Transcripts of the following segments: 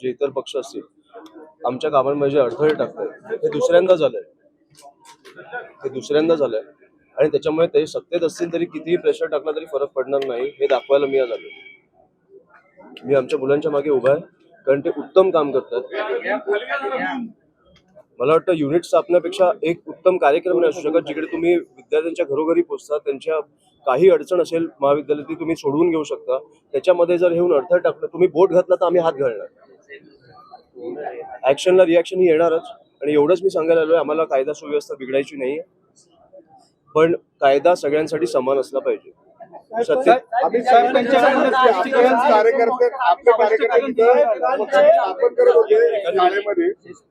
जे इतर पक्ष असतील आमच्या कामांमध्ये जे अडथळे टाकतात हे दुसऱ्यांदा झालंय. हे दुसऱ्यांदा झालंय. आणि त्याच्यामुळे ते सत्तेत असतील तरी कितीही प्रेशर टाकला तरी फरक पडणार नाही हे दाखवायला मी आज आलो. मी आमच्या मुलांच्या मागे उभा आहे कारण ते उत्तम काम करतात. मला वाटतं युनिट स्थापण्यापेक्षा एक उत्तम कार्यक्रम नाही असू शकत जिकडे तुम्ही विद्यार्थ्यांच्या घरोघरी पोहोचता त्यांच्या काही अडचण असेल महाविद्यालयात ती तुम्ही सोडवून घेऊ शकता. त्याच्यामध्ये जर येऊन अडथळ टाकलं तुम्ही बोट घातला तर आम्ही हात घालणार. ऍक्शनला रिॲक्शन ही येणारच. आणि एवढंच मी सांगायला आलोय आम्हाला कायदा सुव्यवस्था बिघडायची नाहीये पण कायदा सगळ्यांसाठी समान असला पाहिजे. सत्य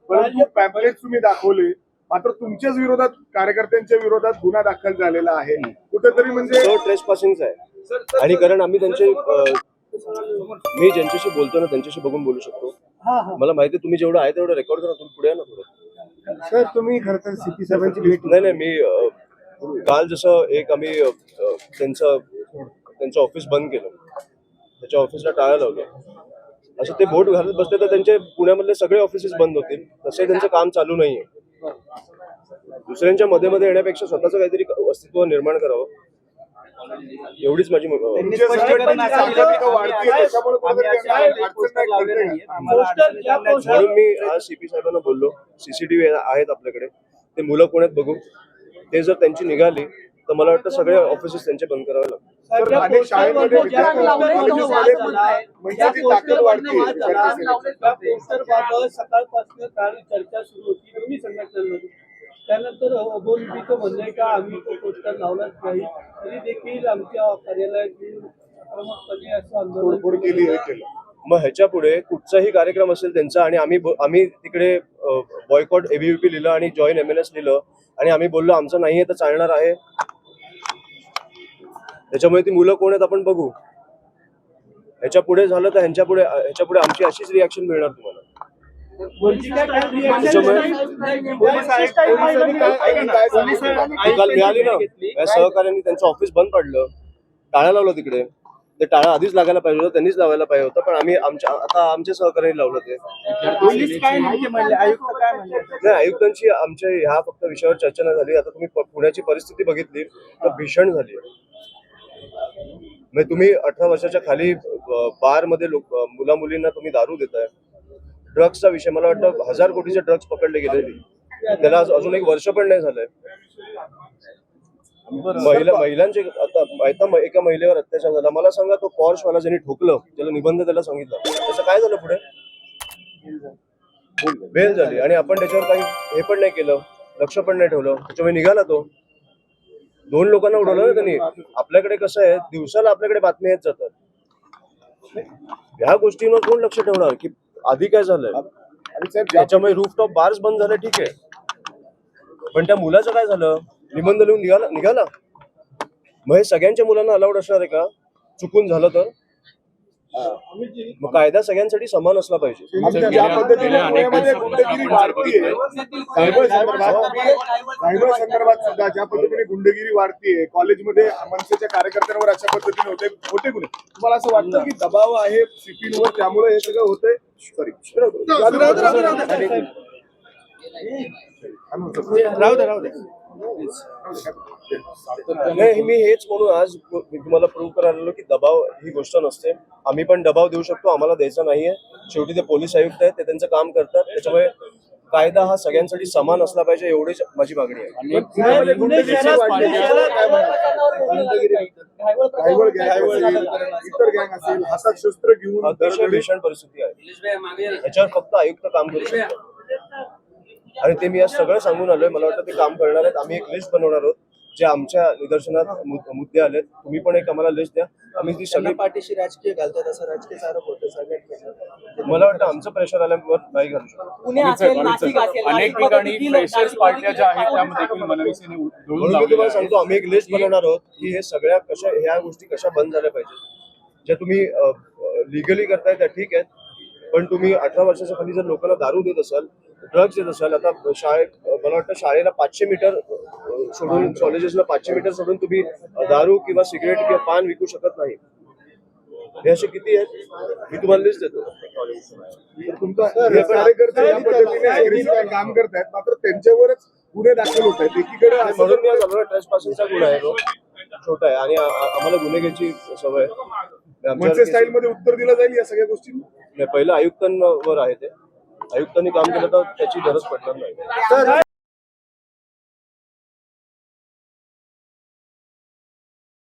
परंतु पॅम्पलेट तुम्ही दाखवले. मात्र तुमच्याच विरोधात कार्यकर्त्यांच्या विरोधात गुन्हा दाखल झालेला आहे. कुठेतरी म्हणजे तो ट्रेस पासिंगचा आहे. आणि कारण आम्ही त्यांचे मी ज्यांच्याशी बोलतो ना त्यांच्याशी बघून बोलू शकतो. मला माहिती तुम्ही जेवढं आहे तेवढं रेकॉर्ड करा तुम्ही पुढे या ना थोडं. सर तुम्ही खरं तर सीपी साहेबांची भेट नाही नाही मी काल जसं एक आम्ही त्यांचं त्यांचं ऑफिस बंद केलं. त्याच्या ऑफिसला टाळं लावलं. असं ते बोट घालत बसले तर त्यांचे पुण्यामधले सगळे ऑफिसेस बंद होतील. तसे त्यांचं काम चालू नाहीये. दुसऱ्यांच्या मध्ये मध्ये येण्यापेक्षा स्वतःचं काहीतरी अस्तित्व निर्माण करावं. एवढीच माझी. म्हणून मी आज सीपी साहेबांना बोललो. सीसीटीव्ही आहेत आपल्याकडे. ते मुलं कोण आहेत बघू. ते जर त्यांची निघाली तर मला वाटतं सगळे ऑफिसेस त्यांचे बंद करावे सकाळपासून चर्चा सुरू होती संघटनांमध्ये. त्यानंतर बोलबीचं म्हणणं आहे का आम्ही तो पोस्टर लावलाच नाही. तरी देखील आमच्या कार्यालयात येऊन आक्रमकपणे असं आंदोलन तोडफोड केली. हे केलं. मग ह्याच्या पुढे कुठचाही कार्यक्रम असेल त्यांचा आणि आम्ही आम्ही तिकडे बॉयकॉट एबीव्हीपी लिहिलं आणि जॉईन एम एन एस लिहिलं आणि आम्ही बोललो आमचं नाहीये तर चालणार आहे. त्याच्यामुळे ती मुलं कोण आहेत आपण बघू. ह्याच्या पुढे झालं तर ह्यांच्या पुढे ह्याच्या पुढे आमची अशीच रिॲक्शन मिळणार तुम्हाला. मिळाली ना? या सहकार्यांनी त्यांचं ऑफिस बंद पडलं. टाळं लावलं तिकडे. ते टाळं आधीच लागायला पाहिजे होतं त्यांनीच लावायला पाहिजे होतं पण आम्ही आमच्या आता आमच्या सहकार्याने लावलं ते. नाही आयुक्तांची आमच्या ह्या फक्त विषयावर चर्चा नाही झाली. आता तुम्ही पुण्याची परिस्थिती बघितली तर भीषण झाली. म्हणजे तुम्ही अठरा वर्षाच्या खाली बारमध्ये लोक मुला मुलींना तुम्ही दारू देताय. ड्रग्सचा विषय. मला वाटतं हजार कोटीचे ड्रग्स पकडले गेलेले त्याला अजून एक वर्ष पण नाही झालंय. महिला महिलांचे आता एका महिलेवर अत्याचार झाला. मला सांगा तो पॉर्श वाला ज्यांनी ठोकलं त्याला निबंध त्याला सांगितलं. त्याचं काय झालं पुढे? बेल झाली. आणि आपण त्याच्यावर काही हे पण नाही केलं लक्ष पण नाही ठेवलं. त्याच्यामुळे निघाला तो. दोन लोकांना उडवलं ना त्यांनी. आपल्याकडे कसं आहे दिवसाला आपल्याकडे बातम्या येत जातात. ह्या गोष्टींवर कोण लक्ष ठेवणार? की आधी काय झालंय? त्याच्यामुळे रूफटॉप बार्स बंद झाले ठीक आहे. पण त्या मुलाचं काय झालं? निबंध लिहून निघाला निघाला? मग हे सगळ्यांच्या मुलांना अलाउड असणार आहे का? चुकून झालं तर? मग कायदा सगळ्यांसाठी समान असला पाहिजे. आमच्या ज्या पद्धतीने पुण्यामध्ये गुंडगिरी वाढतीये. सायबर संदर्भात सायबर संदर्भात सुद्धा ज्या पद्धतीने गुंडगिरी वाढतीये कॉलेजमध्ये मनसेच्या कार्यकर्त्यांवर अशा पद्धतीने होते होते गुन्हे. तुम्हाला असं वाटतं की दबाव आहे सीपींवर त्यामुळे हे सगळं होतंय? नाही मी हेच म्हणून आज मी तुम्हाला प्रूव्ह करायला आलो की दबाव ही गोष्ट नसते. आम्ही पण दबाव देऊ शकतो आम्हाला द्यायचा नाहीये. शेवटी ते पोलीस आयुक्त आहेत ते त्यांचं काम करतात. त्याच्यामुळे कायदा हा सगळ्यांसाठी समान असला पाहिजे एवढीच माझी मागणी आहे. पुण्यामध्ये गुंडगिरी वाढली याच्यावर अतिशय भीषण परिस्थिती आहे. फक्त आयुक्त काम करू शकतात आणि ते मी आज सगळं सांगून आलोय. मला वाटतं ते काम करणार आहेत. आम्ही एक लिस्ट बनवणार आहोत जे आमच्या निदर्शनात मु- मुद्दे आलेत. तुम्ही पण एक आम्हाला लिस्ट द्या. आम्ही ती सगळी पाठीशी राजकीय घालतात असं राजकीय आरोप होतं सगळ्यात मला वाटतं आमचं प्रेशर आल्यावर नाही घालू शकतो. पुणे असेल नाशिक असेल अनेक ठिकाणी फ्रेशर्स पार्ट्या ज्या आहेत त्यामध्ये देखील मनविसेने उडवून म्हणून मी लावलेल्या तुम्हाला आहेत. सांगतो आम्ही एक लिस्ट बनवणार आहोत की हे सगळ्या कशा ह्या गोष्टी कशा बंद झाल्या पाहिजेत. ज्या तुम्ही लिगली करताय त्या ठीक आहेत पण तुम्ही अठरा वर्षाच्या खाली जर लोकांना दारू देत असाल ड्रग्ज देत असाल आता शाळेत मला वाटतं शाळेला पाचशे मीटर सोडून कॉलेजेसला पाचशे मीटर सोडून तुम्ही दारू किंवा सिगरेट किंवा पान विकू शकत नाही. हे असे किती आहेत? मी तुम्हाला लिस्ट देतो. तर तुमचा हे कार्यकर्ते या पद्धतीने aggressive काम करतायत मात्र त्यांच्यावरच गुन्हे दाखल होत आहेत. एकीकडे आणि असं म्हणून मी आज आलो ट्रेस पासिंगचा गुन्हा आहे तो. छोटा आहे. आणि आ- आ- आम्हाला गुन्हे घ्यायची सवय आहे. आमच्यावर मनसे केस- स्टाईल मध्ये उत्तर दिलं जाईल या सगळ्या गोष्टी? नाही, पहिलं आयुक्तांवर आहे ते. आयुक्तांनी काम केलं तर त्याची गरज पडणार नाही.